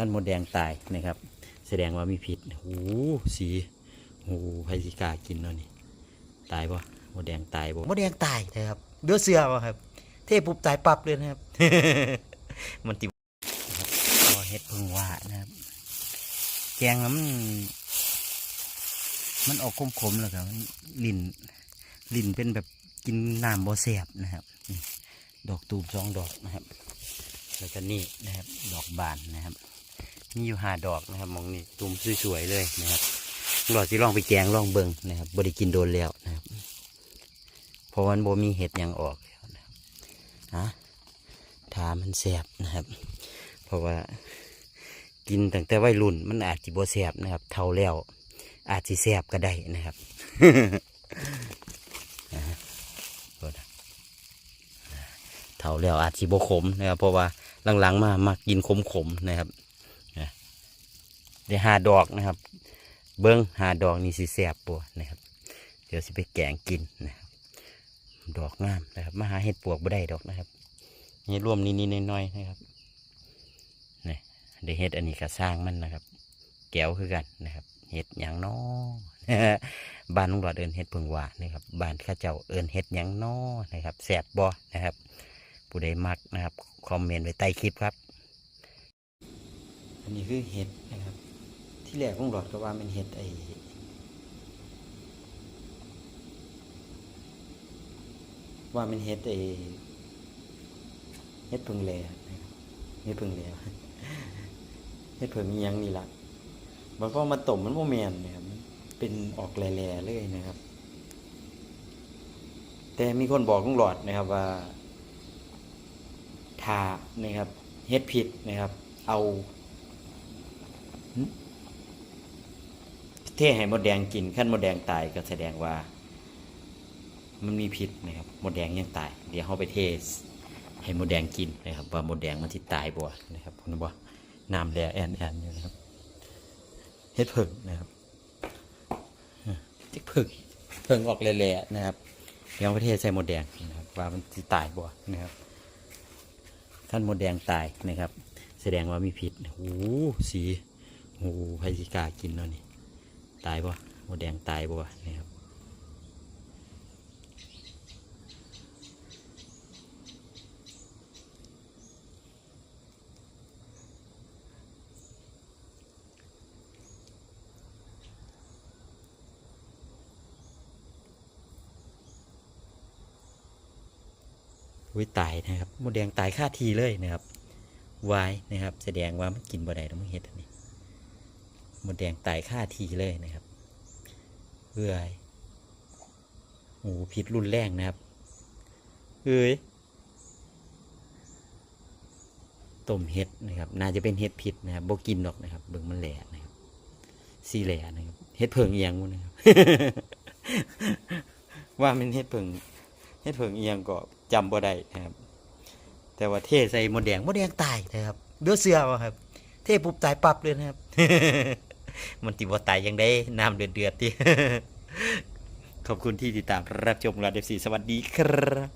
ขั้นมดแดงตายนะครับ แสดงว่ามีพิษโอ้โหสีโอ้โหไพสิกล้ากินเนาะนี่ตายปะมดแดงตายปะมดแดงตายนะครับเดือเสือวะครับ เทปุ๊บตายปั๊บเลยนะครับ มันตินะครับพอเฮ็ดเพึ่งว่านะครับแกงแล้วมันมันออกขมๆแล้วครับมันลิ่นลิ่นเป็นแบบกินน้ำบ่แสบนะครับนี่ดอกตูมสองดอกนะครับ แล้วก็นี่นะครับ ดอกบานนะครับ มีอยู่หาดอกนะครับมองนี่ตูมสวยๆเลยนะครับหลอดสิลองไปแกงลองเบิงนะครับบริกินโดนแล้วนะครับเพราะมันโบมีเห็ดยังออกแล้วนะครับฮะทามันแสบนะครับ เพราะว่ากินตั้งแต่วัยรุ่นมันอาจจะบ่แสบนะครับ เท่าแล้ว อาจจะแสบก็ได้นะครับเท่าแล้วอาจจะบ่ขมนะครับ เพราะว่าหลังๆมามากินขมๆนะครับ ได้หาดอกนะครับ เบิ้งหาดอกนี่สิแสบปัวนะครับ เดี๋ยวสิไปแกงกินนะครับดอกงามนะครับมาหาเห็ดปวกบ่ได้ดอกนะครับนี่ร่วมนิดๆน้อยๆนะครับนี่ได้เฮ็ดอันนี้ก็สร้างมันนะครับ แก้วคือกันนะครับเฮ็ดหยังน้อบ้านลุงหลอดเอินเฮ็ดเพิงหว่านะครับบ้านข้าเจ้าเอินเฮ็ดหยังน้อนะครับแสบบ่นะครับ ผู้ใดมักนะครับ คอมเมนต์ไว้ใต้คลิปครับ อันนี้คือเห็ดนะครับ ที่แรกลุงหลอดก็ว่ามันเห็ดไอว่ามันเห็ดไอเห็ดพิงแลนะครับเห็ดพิงแลเฮ็ดเพิ่มมีหยังนี่ละมันพอมาต้มมันโมแมนนะครับเป็นออกแหล่ๆเลยนะครับ แต่มีคนบอกลุงหลอดนะครับว่าทานะครับเฮ็ดผิดนะครับ เอา เทให้มดแดงกินขั้นมดแดงตายก็แสดงว่า มันมีพิษนะครับมดแดงยังตาย เดี๋ยวเขาไปเทให้มดแดงกินนะครับ ว่ามดแดงมันที่ตายบ่นะครับคุณบ่น้ำแดงแอนแอนอยู่นะครับเฮ็ดเพิ่งนะครับจิกเพิ่งเพิ่งออกแหล่ๆนะครับเดี๋ยวประเทศใส่หมดแดงนะครับว่ามันจะตายบ่นะครับท่านหมดแดงตายนะครับ แสดงว่ามีพิษโอ้โหสีโอ้โหไพสิกากินเนาะนี่ ตายบ่หมดแดงตายบ่นะครับวิตายนะครับมดแดงตายค่าทีเลยนะครับวายนะครับ แสดงว่ามันกินบ่ได้แล้วมันเฮ็ดอันนี้ มดแดงตายค่าทีเลยนะครับเอ้ยโอ้พิษรุนแรงนะครับเอ้ยต้มเห็ดนะครับ น่าจะเป็นเห็ดผิดนะครับบกินหรอกนะครับ เบิ่งมันแหล่นะครับสีแหล่นะครับเห็ดเผิงเอียงวะนะครับ ว่ามันเห็ดเผิงเฮ็ดเผิงเอียงก็จำบ่ได้นะครับ แต่ว่าเทใส่มดแดงมดแดงตายนะครับเดือเสือวะครับ เทปุบตายปับเลยนะครับ มันติบ่ตายยังได้น้ำเดือดเดือดๆที่ขอบคุณที่ติดตามรับชมเราเดฟซีสวัสดีครับ